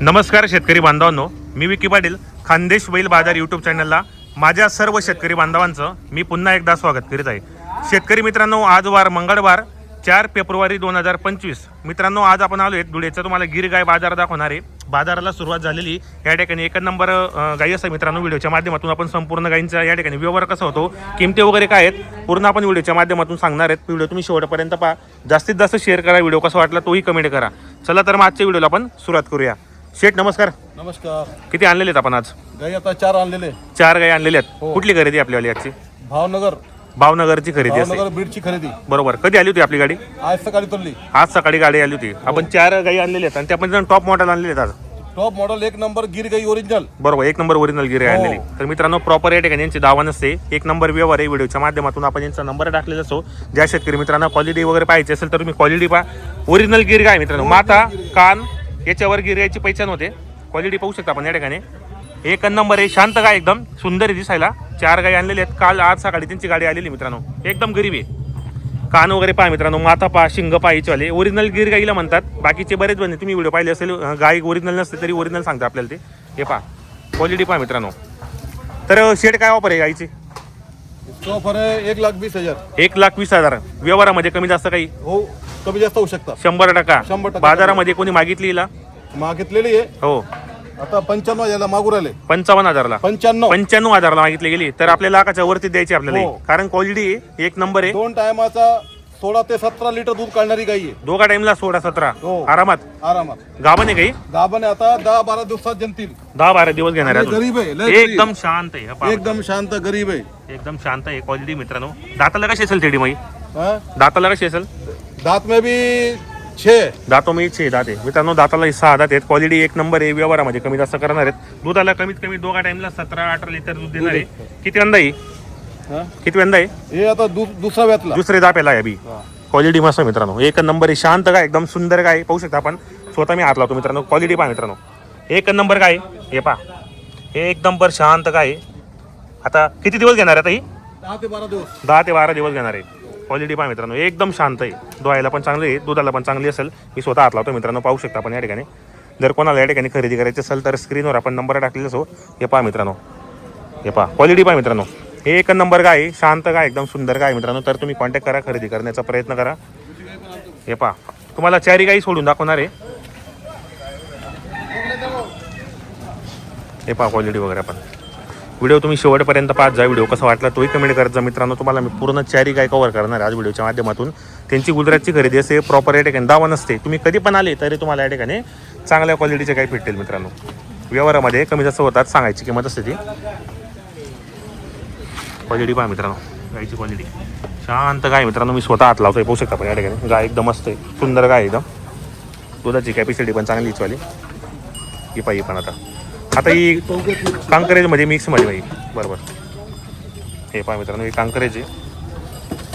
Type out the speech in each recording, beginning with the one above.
नमस्कार शेतकरी बांधवांनो मी विकी पाटील खानदेश बैल बाजार यूट्यूब चॅनलला माझ्या सर्व शेतकरी बांधवांचं मी पुन्हा एकदा स्वागत करीत आहे. शेतकरी मित्रांनो आज वार मंगळवार चार फेब्रुवारी दोन हजार पंचवीस. मित्रांनो आज आपण आलो आहे धुळेचा तुम्हाला गिर गाय बाजार दाखवणार आहे. बाजाराला सुरुवात झालेली या ठिकाणी एक नंबर गाई असं मित्रांनो व्हिडिओच्या माध्यमातून आपण संपूर्ण गायींचा या ठिकाणी व्यवहार कसा होतो किमती वगैरे काय आहेत पूर्ण आपण व्हिडिओच्या माध्यमातून सांगणार आहेत. व्हिडिओ तुम्ही शेवटपर्यंत पहा. जास्तीत जास्त शेअर करा व्हिडिओ कसा वाटला तोही कमेंट करा. चला तर मग आजच्या व्हिडिओला आपण सुरुवात करूया. शेठ नमस्कार. नमस्कार. किती आणलेले आहेत आपण आज? गाई आता चार आणलेले. चार गाई आणलेल्या आहेत. कुठली खरेदी आपल्यावाली आजची? भावनगर. भावनगरची खरेदी असते भावनगर बीडची खरेदी. बरोबर. कधी आली होती आपली गाडी? आज सकाळी तोडली. आज सकाळी गाडी आली होती. आपण चार गाई आणलेल्या आहेत आणि त्या पण टॉप मॉडेल आणलेले आहेत आज. टॉप मॉडेल एक नंबर गिर गाई ओरिजिनल बरोबर. एक नंबर ओरिजिनल गिरे आणलेली. तर मित्रांनो प्रॉपर या ठिकाणी यांची दावा नसते एक नंबर व्यवहार आहे व्हिडिओच्या माध्यमातून. आपण यांचा नंबर टाकलेला असो ज्या शेतकरी मित्रांना क्वालिटी वगैरे पाहिजे असेल तर तुम्ही क्वालिटी पहा. ओरिजिनल गिर काय मित्रांनो. माता कान याच्यावर गिर्याची पैचान होते. क्वालिटी पाहू शकता आपण या ठिकाणी. एक नंबर आहे शांत गाय एकदम सुंदर आहे दिसायला. चार गाय आणलेले आहेत. काल आज सकाळी त्यांची गाडी आलेली मित्रांनो. एकदम गरीब आहे. कान वगैरे पहा मित्रांनो माथा पहा शिंग पहा हिचवाले ओरिजिनल गिर गाईला म्हणतात. बाकीचे बरेच बने तुम्ही व्हिडिओ पाहिले असेल गाय ओरिजिनल नसते तरी ओरिजिनल सांगता आपल्याला ते. हे पहा. क्वालिटी पहा मित्रांनो. तर शेड काय ऑफर आहे गाईची? एक लाख वीस हजार. एक लाख वीस हजार. व्यवहारामध्ये कमी जास्त काही? हो. कमी जास्त होऊ शकता शंभर टक्का शंभर टक्का. बाजारामध्ये कोणी मागितली हिला? मागितलेली आहे. हो. आता पंच्याण्णव याला मागू राहिले. पंचावन्न हजारला. पंच्याण्णव. पंच्याण्णव हजारला मागितली गेली. तर आपल्या लाखाच्या वरती द्यायची आपल्याला हो. ही. कारण क्वालिटी एक नंबर आहे. दोन टायमाचा सोळा ते सतरा लिटर दूध काढणारी गाई आहे. दोघा टाइमला सोळा सतरा. हो. आरामात? आरामात. गाभण आहे काही? आहे आता. दहा बारा दिवसात जमतील दहा बारा दिवस घेणार आहे अजून. गरीब आहे, लय गरीब. एकदम शांत आहे. हा पहा. एकदम शांत गरीब आहे. एकदम शांत आहे. क्वालिटी मित्रांनो. दाताला कशी असेल थेडी माई? हा? दाताला कशी असेल? दात में भी छे। दातो मी छे दात। मित्रांनो दाताला सहा दात आहेत. क्वालिटी एक नंबर आहे व्यवहारामध्ये कमी जास्त करणार आहेत. दुधाला कमीत कमी दोघा टाइमला सतरा अठरा लिटर दूध देणार आहे. किती वंदा आहे? हा? किती वंदा आहे? हे आता दु- दुसरा व्यातला. दुसरे दापेला आहे अभि. क्वालिटी मस्त आहे मित्रांनो. एक नंबर आहे शांत काय एकदम सुंदर काय पाहू शकता आपण. स्वतः मी हात लावतो मित्रांनो. क्वालिटी पहा मित्रांनो. एक नंबर काय आहे? हे पहा. हे एक नंबर शांत काय आहे. आता किती दिवस घेणार आहे आता ही? दहा ते बारा दिवस. दहा ते बारा दिवस घेणार आहे. क्वालिटी पहा मित्रांनो एकदम शांत आहे. धुवायला पण चांगली आहे दुधाला पण चांगली असेल. मी स्वतः हात लावतो मित्रांनो पाहू शकता आपण या ठिकाणी. जर कोणाला या ठिकाणी खरेदी करायची असेल तर स्क्रीनवर आपण नंबर टाकलेला असो हो. हे. पहा मित्रांनो. हे पहा क्वालिटी पहा मित्रांनो. हे एक नंबर काय शांत काय एकदम सुंदर काय मित्रांनो. तर तुम्ही कॉन्टॅक्ट करा खरेदी करण्याचा प्रयत्न करा. हे पहा तुम्हाला चारी गाई सोडून दाखवणार आहे. हे पहा क्वालिटी वगैरे आपण. व्हिडिओ तुम्ही शेवटपर्यंत पाहत जा. व्हिडिओ कसा वाटला तोही कमेंट करत जा. मित्रांनो तुम्हाला मी पूर्ण चारी गाय कव्हर करणार आज व्हिडिओच्या माध्यमातून. त्यांची गुजरातची खरेदी असते प्रॉपर या ठिकाणी दावा नसते तुम्ही कधी पण आले तरी तुम्हाला या ठिकाणी चांगल्या क्वालिटीचे गाय भेटतील मित्रांनो. व्यवहारामध्ये कमी जास्त होतात सांगायची किंमत असते ती. क्वालिटी पहा मित्रांनो गायची क्वालिटी शांत गाय मित्रांनो मी स्वतः हात लावतोय पाहू शकता पण या ठिकाणी. गाय एकदम मस्त आहे सुंदर गाय एकदम. दुधाची कॅपॅसिटी पण चांगली वाली ही पाहिजे पण आता. आता ही कांकरेजमध्ये मिक्समध्ये बाई. बरोबर. हे पहा मित्रांनो ही कांकरेज आहे.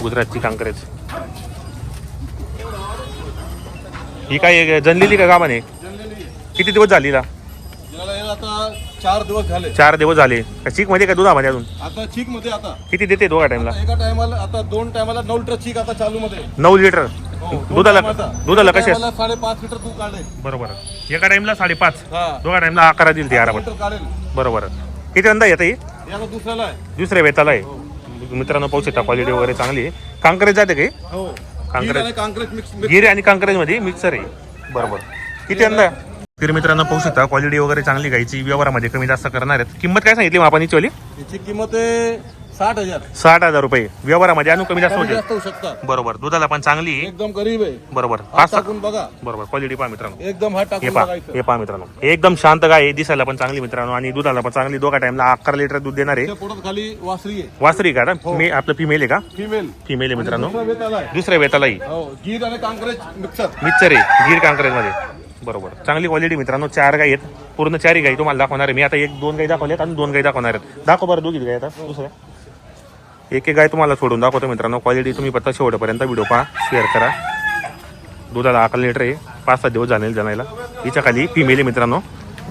गुजरातची कांकरेज. ही काय जनलेली का गावाने? किती दिवस झाली हिला? याला आता चार दिवस झाले. चार दिवस झाले. का चीकमध्ये का दुधामध्ये अजून? आता चीकमध्ये आता. किती देते दोघा टाइमला एका टायमाला आता दोन टायमाला नऊ लिटर चीक आता चालू मध्ये. नऊ लिटर दुधाला टायमाचा. दुधाला एका कसे? टायमाला साडेपाच लिटर दूध काढले बरोबर. एका टाइमला साडेपाच. हा. दोघा टाइमला अकरा दिली ती आरामात. लिटर काढेल. बरोबर. किती वंदा येते ही? हे दुसऱ्याला आहे. दुसऱ्या वेताला आहे. मित्रांनो पाहू शकता क्वालिटी वगैरे चांगली आहे. कांकरेज जाते काही हो? काँक्रीट. मिक्स गिरे आणि कांकरेजमध्ये मिक्सर आहे. बरोबर. किती अंदा फिर मित्रांनो पाहू शकता क्वालिटी वगैरे चांगली घ्यायची व्यवहारामध्ये कमी जास्त करणार आहेत. किंमत काय सांगितली हिची वाली? याची किंमत आहे साठ हजार. साठ हजार रुपये. व्यवहारामध्ये आणून कमी जास्त होते. जास्त होऊ शकतात. बरोबर. दुधाला पण चांगली. आहे एकदम गरीब आहे. बरोबर. हात पाच सहा टाकून बघा. बरोबर. क्वालिटी पहा मित्रांनो. एकदम हात हे टाकून पहा. बघायचं. हे पहा मित्रांनो. हे एकदम शांत गाय आहे. दिसायला पण चांगली मित्रांनो. आणि दुधाला पण चांगली. दोघा टाइमला अकरा लिटर दूध देणार आहे. पोटात खाली वासरी आहे. वासरी का? आता मी आपलं फिमेल आहे का? फिमेल फिमेल आहे मित्रांनो. दुसऱ्या वेतालाही हो. गीर आणि काँक्रेट मिक्सर. मिक्सर आहे. गीर कांकरेजमध्ये. बरोबर. चांगली क्वालिटी मित्रांनो. चार गाई आहेत. पूर्ण चारही गाई तुम्हाला दाखवणार आहे. मी आता एक दोन गाई दाखवल्यात आणि दोन गाई दाखवणार आहेत. दाखव बरं दोघी गाई आता. दुसऱ्या. एक एक गाय तुम्हाला सोडून दाखवतो मित्रांनो. क्वालिटी तुम्ही पत्ता शेवटपर्यंत व्हिडिओ पहा शेअर करा. दुधाला अकरा लिटर आहे. पाच सात दिवस जाणेल जाणायला हिच्या खाली फिमेल आहे मित्रांनो.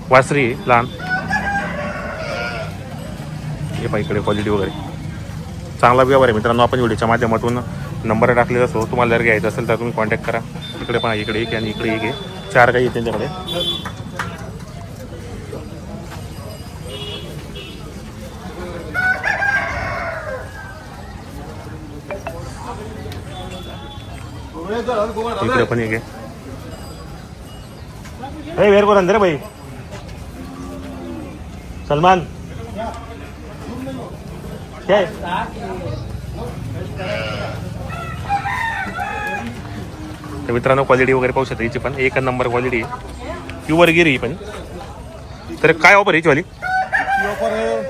वासरी आहे लहान. हे पहा इकडे क्वालिटी वगैरे. चांगला व्यवहार आहे मित्रांनो. आपण व्हिडिओच्या माध्यमातून नंबर टाकलेला असतो तुम्हाला जर घ्यायचा असेल तर तुम्ही कॉन्टॅक्ट करा. इकडे पहा इकडे एक आहे आणि इकडे एक आहे. चार गाई आहेत त्यांच्याकडे. इकडे पण एक आहे. ए, वेर करून रे भाई सलमान. काय तर मित्रांनो क्वालिटी वगैरे पाहू शकता हिची पण. एक नंबर क्वालिटी आहे. प्युअर गिरी ही पण. तर काय ऑफर याची वाली? ऑफर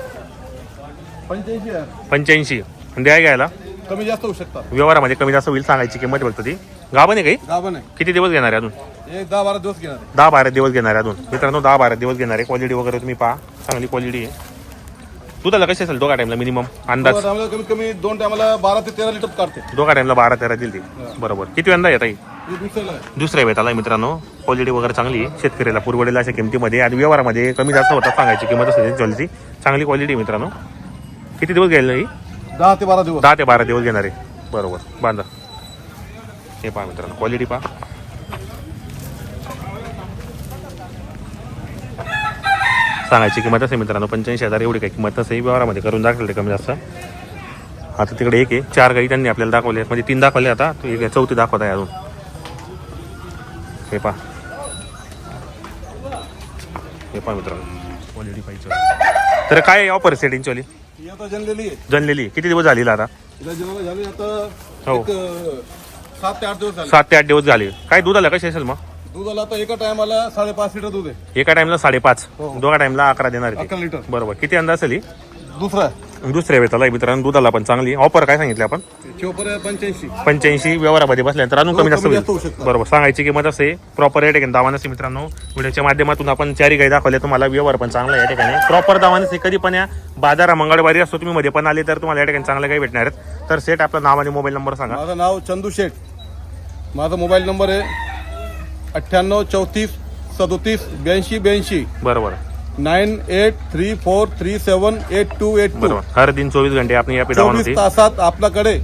पंच्याऐंशी पंच्याऐंशी. द्या घ्यायला. कमी जास्त होऊ शकतात. व्यवहारामध्ये कमी जास्त होईल सांगायची किंमत फक्त ती. गाभण आहे काही? गाभण आहे. किती दिवस घेणार आहे अजून? एक दहा बारा दिवस घेणार आहे. दहा बारा दिवस घेणार आहे अजून. मित्रांनो दहा बारा दिवस घेणार आहे. क्वालिटी वगैरे तुम्ही पहा. चांगली क्वालिटी आहे. दुधाला कशी असेल? दोघा टाइमला मिनिमम अंदाज. आम्हाला कमीत कमी दोन टायमाला बारा ते तेरा लिटर काढते. दोघा टाइमला बारा तेरा दिली बरोबर. किती वेळा येत आहे हे दुसऱ्याला आहे. दुसऱ्या वेताला मित्रांनो. क्वालिटी वगैरे चांगली आहे. शेतकऱ्याला पुरवडेल अशा किमतीमध्ये आणि व्यवहारामध्ये कमी जास्त होतात सांगायची किंमत असते ज्वेलची चांगली क्वालिटी आहे मित्रांनो. किती दिवस घ्यायला ही दहा ते बारा दिवस. दहा ते बारा दिवस घेणार आहे. बरोबर. बांधा. हे पहा मित्रांनो क्वालिटी पहा. सांगायची किंमत असेल मित्रांनो पंच्याऐंशी हजार एवढी काही किंमत नसेल व्यवहारामध्ये करून दाखवले कमी जास्त. आता तिकडे एक आहे चार गाई त्यांनी आपल्याला दाखवले म्हणजे तीन दाखवले आता तो एक आहे, चौथी दाखवत आहे अजून. हे पहा. हे पहा मित्रांनो क्वालिटी पाहिजे. तर काय ऑफर सेटिंगची आता जनलेली आहे. जनलेली किती दिवस झालेला आता? हो. सात ते आठ दिवस झाले. सात ते आठ दिवस झाले. काय दूध आलं कशी असेल मग? दूध आला आता एका टायमाला साडेपाच लिटर दूध आहे. एका टाइमला साडेपाच. हो. दोघा टाइमला अकरा देणार आहे अकरा ते. लिटर. बरोबर. किती अंदाज असेल ही? दुसरा आहे. दुसऱ्या वेताला मित्रांनो दुधाला पण चांगली. ऑफर काय सांगितले आपण? चोपर आहे पंच्याऐंशी. पंच्याऐंशी व्यवहारामध्ये बसल्यानंतर अजून कमी जास्त कमी होईल जास्त होऊ शकतं. बरोबर. सांगायची किंमत असते प्रॉपर या ठिकाणी दावा नसते मित्रांनो. व्हिडिओच्या माध्यमातून आपण चारी काही दाखवले तुम्हाला व्यवहार पण चांगला आहे या ठिकाणी. प्रॉपर दावा नसते कधी पण या बाजारा मंगळवारी असतो तुम्ही मध्ये पण आले तर तुम्हाला या ठिकाणी चांगलं काही भेटणार आहेत. तर सेट आपलं नाव आणि मोबाईल नंबर सांगा. माझं नाव चंदू शेठ. माझा मोबाईल नंबर आहे अठ्ठ्याण्णव चौतीस सदोतीस ब्याऐंशी ब्याऐंशी. बरोबर. Nine eight three four three seven eight two eight two. बरोबर. हर दिन चोवीस घंटे आपण या चोवीस तासात आपल्याकडे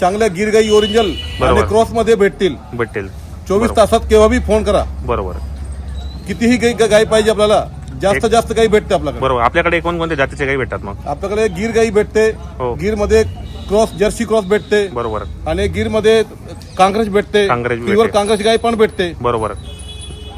चांगल्या गिरगाई ओरिजिनल बरोबर. आणि क्रॉसमध्ये भेटतील. भेटेल चोवीस. तासात केव्हा बी फोन करा. बरोबर. कितीही गाई गाई पाहिजे आपल्याला जास्त जास्त गाई भेटते आपल्याकडे. बरोबर. आपल्याकडे कोणकोणत्या जातीचे काही भेटतात मग? आपल्याकडे गिर गाई भेटते. हो. गिरमध्ये क्रॉस जर्सी क्रॉस भेटते. बरोबर. आणि गिरमध्ये कांग्रेस भेटते. कांग्रेस. प्युअर कांग्रेस गाई पण भेटते. बरोबर.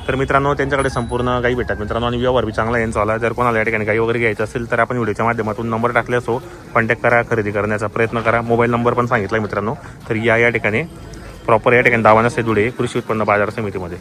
तर मित्रांनो त्यांच्याकडे संपूर्ण गाई भेटतात. मित्रांनो आणि व्यवहार बी चांगला यांचा आला. जर कोणाला या ठिकाणी गाई वगैरे घ्यायचं असेल तर आपण व्हिडिओच्या माध्यमातून नंबर टाकले असो. कॉन्टॅक्ट करा खरेदी करण्याचा प्रयत्न करा. मोबाईल नंबर पण सांगितला मित्रांनो. तर या या ठिकाणी प्रॉपर या ठिकाणी दावा नसते धुळे कृषी उत्पन्न बाजार समितीमध्ये.